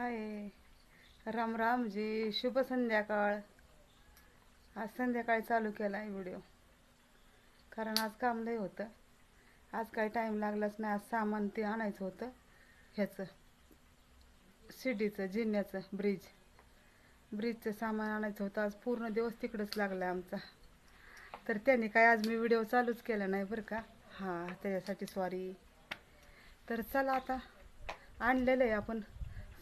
हाय. राम राम जी शुभ संध्याकाळ. आज संध्याकाळी चालू केला आहे व्हिडिओ. कारण आज काम लय होतं. आज काही टाईम लागलाच नाही आज सामान ते आणायचं होतं ह्याचं. शिडीचं जिन्याचं ब्रिज ब्रिजचं सामान आणायचं होतं. आज पूर्ण दिवस तिकडंच लागला आमचा. तर त्याने काय आज मी व्हिडिओ चालूच केला नाही बरं का? हां त्याच्यासाठी सॉरी तर चला आता. आणलेलं आहे आपण.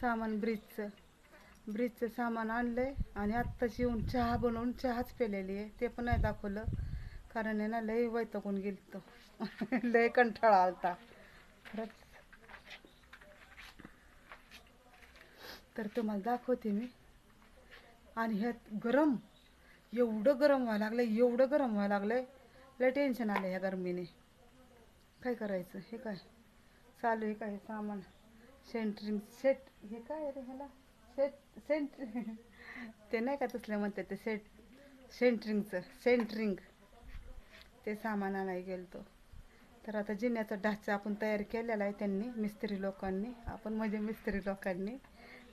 सामान ब्रिजचं. ब्रिजचं सामान आणलं आहे आणि आत्ताच येऊन चहा बनवून चहाच पेलेली आहे. ते पण नाही दाखवलं. कारण आहे ना लय वैतकून गेली लय कंठाळा आलता. खरंच. तर तुम्हाला दाखवते मी. आणि ह्यात गरम एवढं गरम व्हायला लागलं एवढं गरम व्हायला लागलंय. लय टेन्शन आलं ह्या गरमीने. काय करायचं? हे काय? चालू आहे काय सामान? सेंटरिंग सेट हे काय रे ह्याला? सेट सेंट्रिंग ते नाही का तसलं म्हणतात ते सेट सेंटरिंगचं सेंटरिंग ते सामान आणायला गेलतो. तर आता जिन्याचा ढाचा आपण तयार केलेला आहे त्यांनी मिस्त्री लोकांनी आपण म्हणजे मिस्त्री लोकांनी.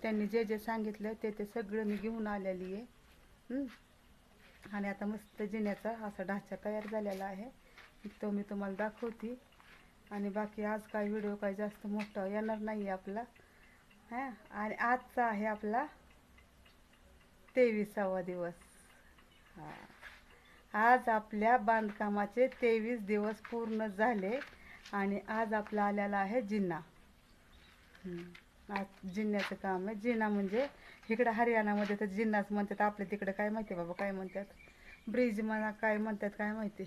त्यांनी जे जे सांगितलं ते ते सगळं मी घेऊन आलेली आहे. आणि आता मस्त जिन्याचा असा ढाचा तयार झालेला आहे. तो मी तुम्हाला दाखवते. आणि बाकी आज काय व्हिडिओ काय जास्त मोठा येणार नाही आपला. हां? आणि आजचा आहे आपला तेविसावा दिवस. हां. आज आपल्या बांधकामाचे तेवीस दिवस पूर्ण झाले आणि आज आपला आलेला आहे जिन्ना. आज जिन्याचं काम आहे. जिना म्हणजे इकडं हरियाणामध्ये तर जिन्नाच म्हणतात. आपल्या तिकडं काय माहिती बाबा? काय म्हणतात? ब्रिज म्हणा काय म्हणतात? काय माहिती?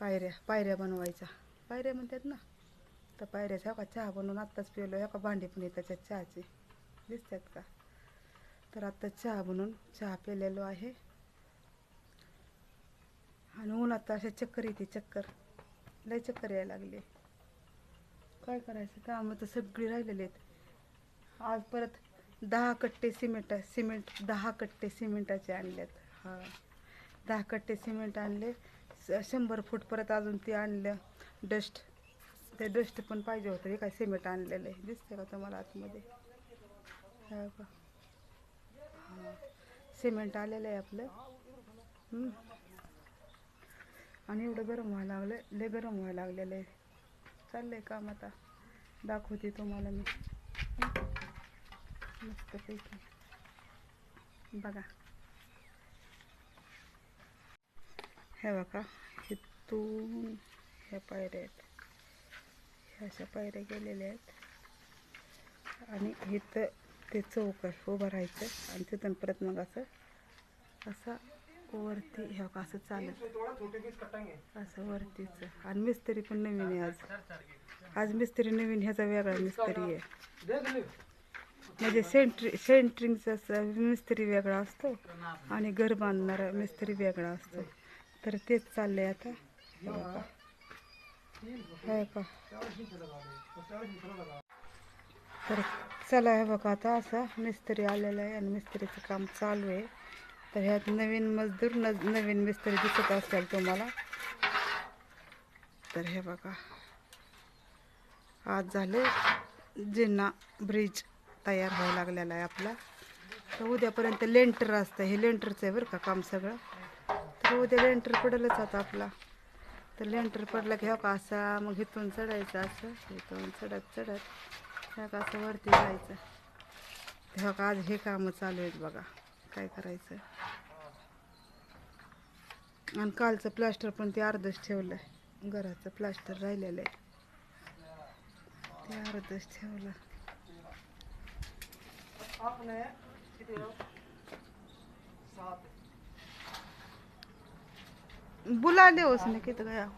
पायऱ्या पायऱ्या बनवायच्या पायऱ्या म्हणतात ना तर पायऱ्याच्या ह्या का चहा बनवून आत्ताच पिलो ह्या का भांडी पण येतात त्याच्यात चहाचे. दिसतात का? तर आत्ता चहा बनवून चहा पिलेलो आहे. आणि ऊन आता अशा चक्कर येते चक्कर. लय चक्कर यायला लागली. काय करायचं? कामं तर सगळी राहिलेली आहेत. आज परत दहा कट्टे सिमेंट सिमेंट दहा कट्टे सिमेंटाचे आणलेत. हां. दहा कट्टे सिमेंट आणले शंभर फूट परत अजून ते आणलं. डस्ट. ते डस्ट पण पाहिजे होतं. हे काय सिमेंट आणलेलं आहे. दिसते का तुम्हाला आतमध्ये? हे का? हां. सिमेंट आलेलं आहे आपलं. आणि एवढं गरम व्हायला लागलं लय गरम व्हायला लागलेलं आहे. चाललं आहे काम आता. दाखवते तुम्हाला मी. मस्तपैकी. बघा. हे बघा. इथून ह्या पायऱ्या आहेत. ह्या अशा पायऱ्या गेलेल्या आहेत. आणि इथं ते चौक आहे उभं राहायचं आणि तिथून परत मग असं असा वरती ह्या का असं चालत. असं वरतीच. आणि मिस्त्री पण नवीन आहे आज. आज मिस्त्री नवीन ह्याचा वेगळा मिस्त्री आहे. म्हणजे सेंट्री सेंट्रिंगचा असं मिस्त्री वेगळा असतो आणि घर बांधणारा मिस्त्री वेगळा असतो. तर तेच चाललंय आता. हे का? तर चला हे बघा आता असं मिस्त्री आलेला आहे आणि मिस्त्रीचं काम चालू आहे. तर ह्यात नवीन मजदूर न नवीन मिस्त्री दिसत असेल तुम्हाला. तर हे बघा आज झाले जिन्ना ब्रिज तयार व्हायला लागलेला आहे आपला. तर उद्यापर्यंत लेंटर असतं हे लेंटरचं आहे बरं का काम सगळं. तर उद्या लेंटर पडेलच आता आपला. तर लेंटर पडला की हो का असा मग इथून चढायचं असं इथून चढत चढत ह्या का असं वरती जायचं. तेव्हा का आज हे कामं चालू आहेत बघा काय करायचं. आणि कालचं प्लास्टर पण ते अर्धच ठेवलं आहे घराचं प्लास्टर राहिलेलं आहे. ते अर्धच ठेवलं. बुला दे उसने कित गया?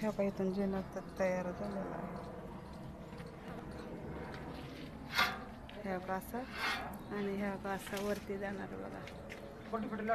ह्या काही इथून जेवण तयार झालेला आहे. ह्या का असा आणि ह्या का असा वरती जाणार बघा. बड्डी फटला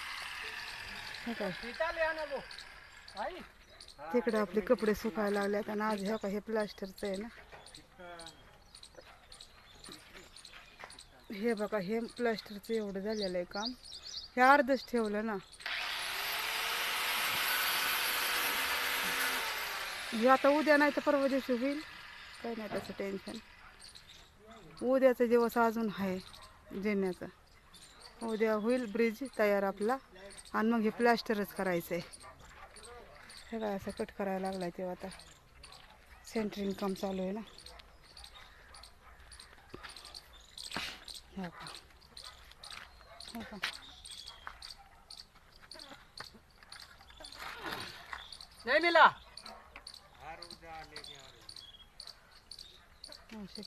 तिकडे आपले कपडे सुकायला लागल्यात आणि आज हे का हे प्लास्टरचं आहे ना. हे बघा हे प्लास्टरचं एवढं झालेलं आहे काम. हे अर्धच ठेवलं ना. हे आता उद्या नाही तर परवा दिवशी होईल. काही नाही त्याचं टेन्शन उद्याचा दिवस अजून आहे जेण्याचा. उद्या होईल ब्रिज तयार आपला. आणि मग हे प्लास्टरच करायचं आहे हे काय असं कट करायला लागलाय तेव्हा आता. सेंटरिंग काम चालू आहे ना. हो का? हो का? नहीं मिला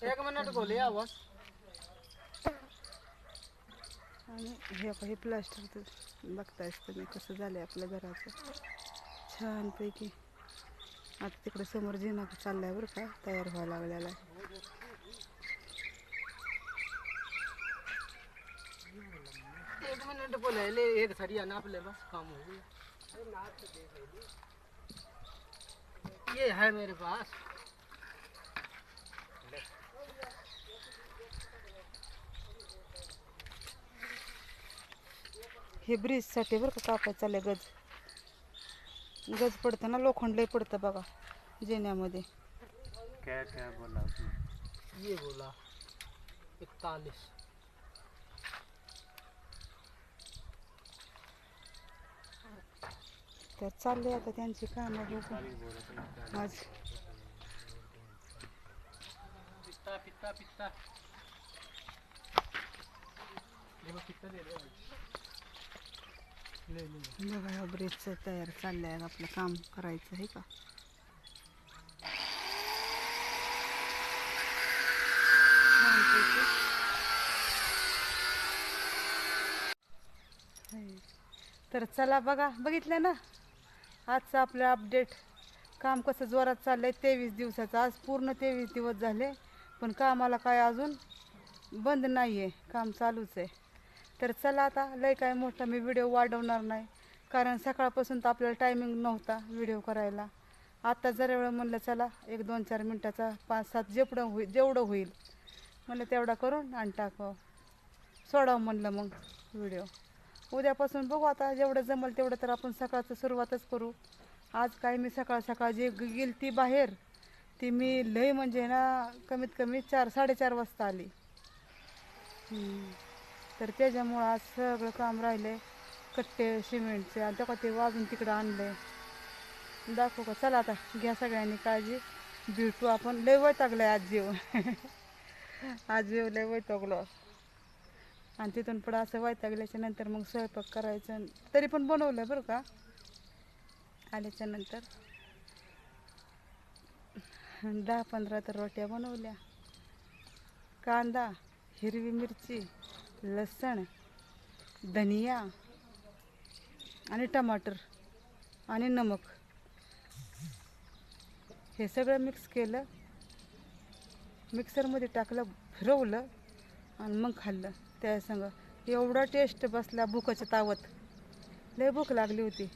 एक मिनट को लिया बस आणि हे प्लास्टर बघतायच तुम्ही कसं झालं आहे आपल्या घराचं. छानपैकी. आता तिकडे समोर जिना चाललाय बरं का तयार व्हायला लागलेला आहे. एक एक बस काम होईल. ये है मेरे पास. हे ब्रिजसाठी बरं का कापायचं चाललंय गज गज पडतं ना लोखंड लय पडतं बघा जिन्यामध्ये. क्या क्या बोला ये बोला इकतालीस तर चालले आता त्यांची कामं बघू. आज. पित्ता पित्ता पित्ता. बघा ह्या ब्रिजचं तयार चाललं आहे आपलं काम करायचं आहे का? तर चला बघा बघितलं ना? आजचं आपलं अपडेट काम कसं जोरात चाललं आहे तेवीस दिवसाचं. आज पूर्ण तेवीस दिवस झाले पण कामाला काय अजून बंद नाही आहे काम चालूच आहे. तर चला आता लय काय मोठा मी व्हिडिओ वाढवणार नाही. कारण सकाळपासून तर आपल्याला टायमिंग नव्हता व्हिडिओ करायला. आता जरा वेळ म्हणलं चला एक दोन चार मिनटाचा पाच सात जेवढं होईल जेवढं होईल. म्हणलं तेवढा करून आणि टाकावं. सोडावं म्हणलं मग व्हिडिओ उद्यापासून बघू आता जेवढं जमल तेवढं तर आपण सकाळचं सुरुवातच करू. आज काय मी सकाळ सकाळ जे गेली ती बाहेर ती मी लय म्हणजे ना कमीत कमी चार साडेचार वाजता आली. तर त्याच्यामुळं आज सगळं काम राहिले कट्टे सिमेंटचे आणि त्या ते वाजून तिकडं आणलंय दाखवू का? चला आता घ्या सगळ्यांनी काळजी. भेटू आपण लय वैतागलंय आज जेव. आज जेव लय वैतागलो. आणि तिथून पुढं असं वैतागल्याच्या नंतर मग स्वयंपाक करायचं तरी पण बनवलं बरं का? आल्याच्यानंतर. दहा पंधरा तर रोट्या बनवल्या. कांदा हिरवी मिरची लसण धनिया आणि टमाटर आणि नमक. हे सगळं मिक्स केलं मिक्सरमध्ये टाकलं फिरवलं आणि मग खाल्लं. त्या संग एवढा टेस्ट बसला भूकाच्या तावत. लय भूक लागली होती.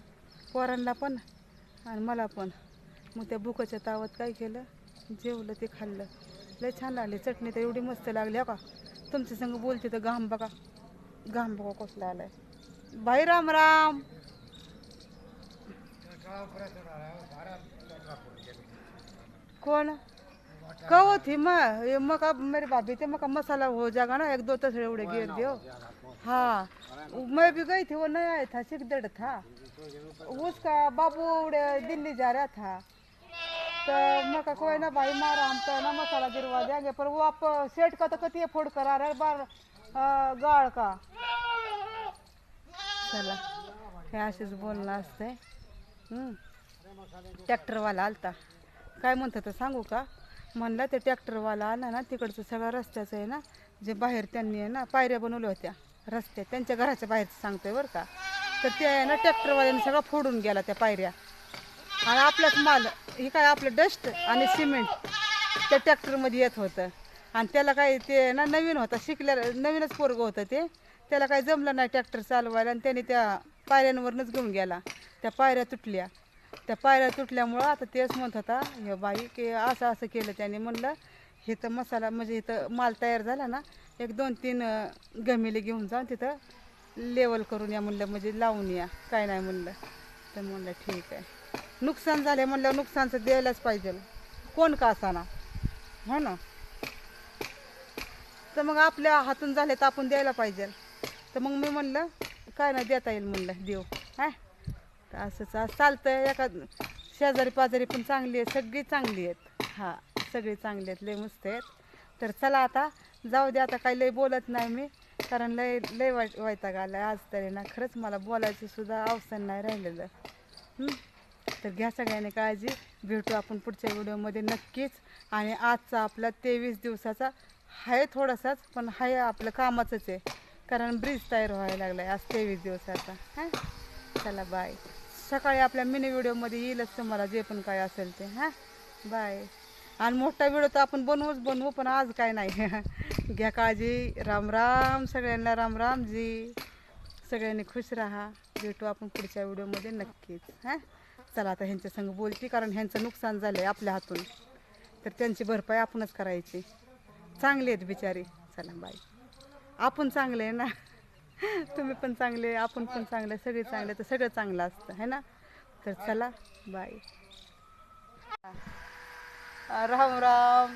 पोरांना पण आणि मला पण. मग त्या भूकाच्या तावत काय केलं? जेवलं ते खाल्लं. लय छान लागली. चटणी तर एवढी मस्त लागली हो का? तुमच्या संग बोलते तर घाम बघा. घाम बघा कसला आलाय. बाई राम राम. कौन कहो थी मैं ये मका मेरी भाभी थे मका मसाला हो जाएगा ना एक दो तसड़े उड़े घेर दियो हाँ. मैं भी गई थी वो नया आया था सिकदड़ था. उसका बाबू उड़े दिल्ली जा रहा था. तो मैं कहा कोई ना भाई मारा हम तो ना मसाला गिरवा देंगे पर वो आप सेट का तो कती फोड़ करा रहे बार अं, गाळ का? चला हे असेच बोलणं असतंय. हम्म. ट्रॅक्टरवाला आलता. काय म्हणतं तर सांगू का? म्हणला ते ट्रॅक्टरवाला आला ना तिकडचं सगळं रस्त्याचं आहे ना जे बाहेर त्यांनी आहे ना पायऱ्या बनवल्या होत्या. रस्त्या त्यांच्या घराच्या बाहेरचं सांगतोय बरं का. तर ते आहे ना ट्रॅक्टरवाल्याने सगळं फोडून गेला त्या पायऱ्या. आणि आपलाच माल हे काय आपलं डस्ट आणि सिमेंट त्या ट्रॅक्टरमध्ये येत होतं. आणि त्याला काय ते ना नवीन होता शिकल्या नवीनच पोरगं होतं ते. त्याला काय जमलं नाही ट्रॅक्टर चालवायला आणि त्याने त्या पायऱ्यांवरनंच घेऊन गेला. त्या पायऱ्या तुटल्या. त्या पायऱ्या तुटल्यामुळं आता तेच म्हणत होता हे बाई की असं असं केलं त्याने म्हणलं. हे तर मसाला म्हणजे इथं माल तयार झाला ना एक दोन तीन अं, गमेले घेऊन जाऊन तिथं लेवल करून या म्हणलं म्हणजे लावून या. काय नाही म्हणलं. तर म्हणलं ठीक आहे. नुकसान झाले म्हणलं नुकसानचं द्यायलाच पाहिजे. कोण का असाना? हो ना? तर मग आपल्या हातून झाले तर आपण द्यायला पाहिजे. तर मग मी म्हणलं काय ना देता येईल म्हणलं देऊ. हा? तर असंच चालतं चालतंय. एका शेजारी पाजारी पण चांगली आहे सगळी चांगली आहेत. हा सगळी चांगली आहेत लय मस्त आहेत. तर चला आता जाऊ दे आता काही लय बोलत नाही मी कारण लय लय वाईट वैताग आला आज तरी ना खरंच मला बोलायचं सुद्धा अवसर नाही राहिलेलं. तर घ्या सगळ्यांनी काळजी. भेटू आपण पुढच्या व्हिडिओमध्ये नक्कीच. आणि आजचा आपला तेवीस दिवसाचा आहे थोडासाच पण आहे आपलं कामाचंच आहे. कारण ब्रिज तयार व्हायला लागला आहे आज तेवीस दिवसाचा. हां? चला बाय सकाळी आपल्या मिनी व्हिडिओमध्ये येईलच तुम्हाला जे पण काय असेल ते. हां? बाय आणि मोठा व्हिडिओ तर आपण बनवूच बनवू पण आज काय नाही. घ्या काळजी. राम राम. सगळ्यांना राम राम जी. सगळ्यांनी खुश राहा. भेटू आपण पुढच्या व्हिडिओमध्ये नक्कीच. हां? चला आता ह्यांच्या संग बोलते कारण ह्यांचं नुकसान झालं आहे आपल्या हातून. तर त्यांची भरपाई आपणच करायची. चांगले आहेत बिचारी. चला बाय. आपण चांगले आहे ना? तुम्ही पण चांगले आपण पण चांगले सगळे चांगले तर सगळं चांगलं असतं है ना? तर चला बाय. राम राम.